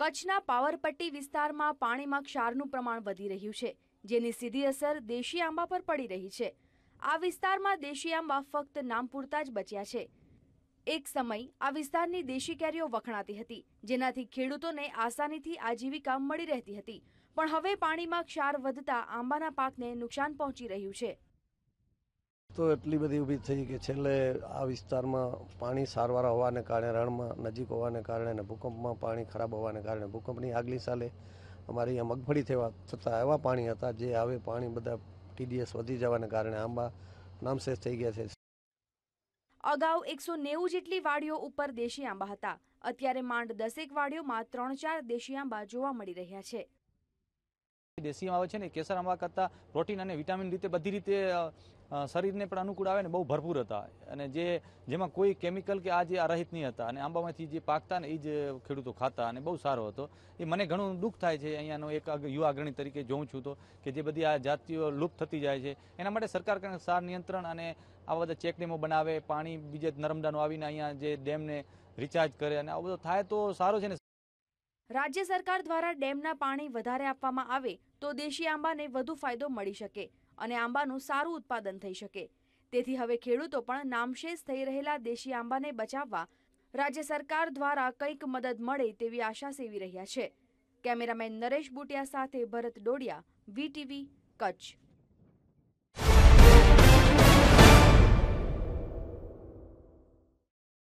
કચ્છના પાવરપટ્ટી વિસ્તારમાં પાણીમાં ક્ષારનું પ્રમાણ વધી રહ્યું છે, જેની સીધી અસર દેશી આંબા પર પડી રહી છે. આ વિસ્તારમાં દેશી આંબા ફક્ત નામ પૂરતા જ બચ્યા છે. એક સમય આ વિસ્તારની દેશી કેરીઓ વખણાતી હતી, જેનાથી ખેડૂતોને આસાનીથી આજીવિકા મળી રહેતી હતી. પણ હવે પાણીમાં ક્ષાર વધતા આંબાના પાકને નુકસાન પહોંચી રહ્યું છે. તો એટલી બધી ઊભી થઈ કે છેલ્લે આ વિસ્તારમાં પાણી સારવાર હોવાને કારણે રણમાં નજીક હોવાને કારણે અને ભૂકંપમાં પાણી ખરાબ હોવાને કારણે ભૂકંપની આગલી સાલે અમારે અહીંયા મગફળી થવા થતાં એવા પાણી હતા જે હવે પાણી બધા ટીડીએસ વધી જવાને કારણે આંબા નામશેષ થઈ ગયા છે. અગાઉ એકસો નેવું જેટલી વાડીઓ ઉપર દેશી આંબા હતા. અત્યારે માંડ દસેક વાડીઓમાં ત્રણ ચાર દેશી આંબા જોવા મળી રહ્યા છે. દેશી આંબા છે ને કેસર આંબા કરતાં પ્રોટીન અને વિટામિન રીતે બધી રીતે શરીરને પણ અનુકૂળ આવે ને બહુ ભરપૂર હતા. અને જે, જેમાં કોઈ કેમિકલ કે આ જે રહિત નહીં હતા. અને આંબામાંથી જે પાકતા ને એ જ ખેડૂતો ખાતા અને બહુ સારો હતો. એ મને ઘણું દુઃખ થાય છે. અહીંયાનો એક યુવા અગ્રણી તરીકે જોઉં છું તો, કે જે બધી આ જાતિઓ લુપ્ત થતી જાય છે. એના માટે સરકાર સાર નિયંત્રણ અને આવા બધા ચેકડેમો બનાવે, પાણી બીજે નર્મદાનું આવીને અહીંયા જે ડેમને રિચાર્જ કરે અને આવું બધું થાય તો સારો છે ને. રાજ્ય સરકાર દ્વારા ડેમના પાણી વધારે આપવામાં આવે તો દેશી આંબાને વધુ ફાયદો મળી શકે. અને આંબાનું સારું ઉત્પાદન થઈ શકે. તેથી હવે ખેડૂતો પણ નામશેષ થઈ રહેલા દેશી આંબાને બચાવવા રાજ્ય સરકાર દ્વારા કંઈક મદદ મળે તેવી આશા સેવી રહ્યા છે. કેમેરામેન નરેશ બુટિયા સાથે ભરત ડોડિયા, વીટીવી, કચ્છ.